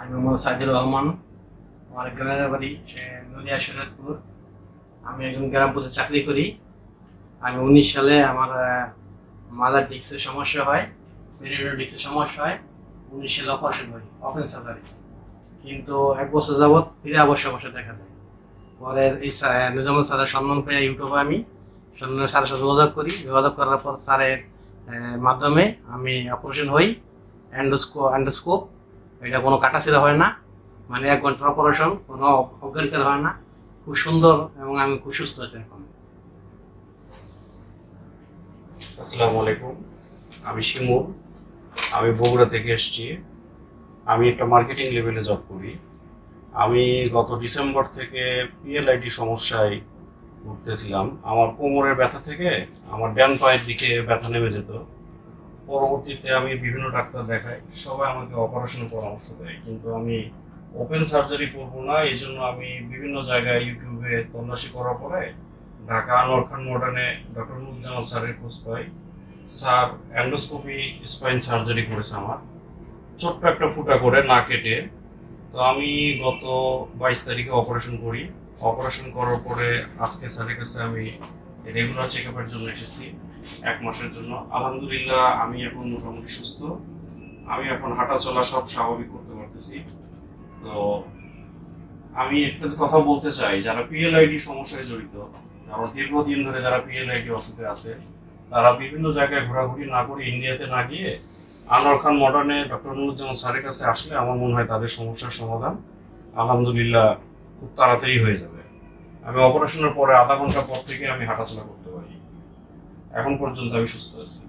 আমি মোহাম্মদ সাইদুর রহমান। আমার গ্রামের বাড়ি নদিয়া শরীয়তপুর আমি একজন গ্রাম পথে চাকরি করি। আমি উনিশ সালে আমার মাদার ডিক্সের সমস্যা হয় ডিক্সের সমস্যা হয়। উনিশ সালে অপারেশন হয় ওপেন সার্জারি কিন্তু এক বছর যাবৎ ফিরে আবার সমস্যা দেখা দেয়। পরে এই নিজামুল স্যারের সম্মান পেয়ে ইউটিউবে আমি সম্মান স্যারের সাথে যোগাযোগ করি। যোগাযোগ করার পর স্যারের মাধ্যমে আমি অপারেশন হই। অ্যান্ডোস্কো অ্যান্ডোস্কোপ এটা কোনো কাটাছিড়া হয় না। মানে এক ঘণ্টার অপারেশন কোনো অজ্ঞানিকার হয় না। খুব সুন্দর এবং আমি খুব সুস্থ আছি এখন। আসসালামু আলাইকুম। আমি শিমুল আমি বগুড়া থেকে এসেছি। আমি একটা মার্কেটিং লেভেলে জব করি। আমি গত ডিসেম্বর থেকে পিএলআইডি সমস্যায় ভুগতেছিলাম। আমার কোমরের ব্যথা থেকে আমার ডান পায়ের দিকে ব্যথা নেমে যেত। পরবর্তীতে আমি বিভিন্ন ডাক্তার দেখাই, সবাই আমাকে অপারেশন পরামর্শ দেয়। কিন্তু আমি ওপেন সার্জারি করব না, এই জন্য আমি বিভিন্ন জায়গায় ইউটিউবে তল্লাশি করার পরে ঢাকা আনোয়ার মডার্নে ডক্টর নুরুজ্জামান স্যারের খোঁজ পাই। স্যার অ্যান্ডোস্কোপি স্পাইন সার্জারি করেছে আমার। ছোট্ট একটা ফুটা করে না কেটে। তো আমি গত বাইশ তারিখে অপারেশন করি। অপারেশন করার পরে আজকে স্যারের কাছে আমি রেগুলার চেক আপের জন্য এসেছি, এক মাসের জন্য। আলহামদুলিল্লাহ, আমি এখন মোটামুটি সুস্থ। আমি এখন হাঁটা চলা সব স্বাভাবিক করতে পারতেছি। তো আমি একটা কথা বলতে চাই, যারা পিএলআইডি সমস্যায় জড়িত আমার দীর্ঘদিন ধরে যারা পিএলআইডি অসুখে আছে, তারা বিভিন্ন জায়গায় ঘোরাঘুরি না করে ইন্ডিয়াতে না গিয়ে আনোয়ার খান মডার্নে ডক্টর নুরুজ্জামান স্যারের কাছে আসলে আমার মনে হয় তাদের সমস্যার সমাধান আলহামদুলিল্লাহ খুব তাড়াতাড়ি হয়ে যাবে। আমি অপারেশনের পরে আধা ঘণ্টা পর থেকে আমি হাঁটাচলা করতে পারি। এখন পর্যন্ত আমি সুস্থ আছি।